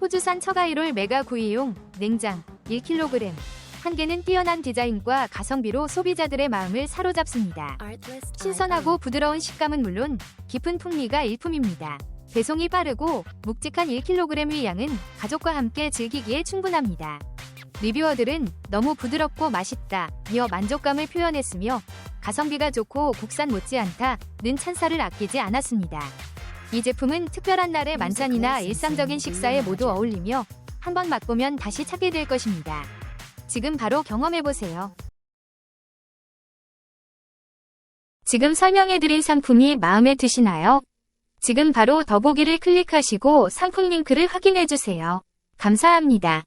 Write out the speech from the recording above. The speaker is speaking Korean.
호주산 처가이롤 메가 구이용 냉장 1kg. 한 개는 뛰어난 디자인과 가성비로 소비자들의 마음을 사로잡습니다. 신선하고 부드러운 식감은 물론 깊은 풍미가 일품입니다. 배송이 빠르고 묵직한 1kg의 양은 가족과 함께 즐기기에 충분합니다. 리뷰어들은 너무 부드럽고 맛있다며 만족감을 표현했으며 가성비가 좋고 국산 못지않다는 찬사를 아끼지 않았습니다. 이 제품은 특별한 날의 만찬이나 일상적인 식사에 모두 어울리며 한번 맛보면 다시 찾게 될 것입니다. 지금 바로 경험해보세요. 지금 설명해드린 상품이 마음에 드시나요? 지금 바로 더보기를 클릭하시고 상품 링크를 확인해주세요. 감사합니다.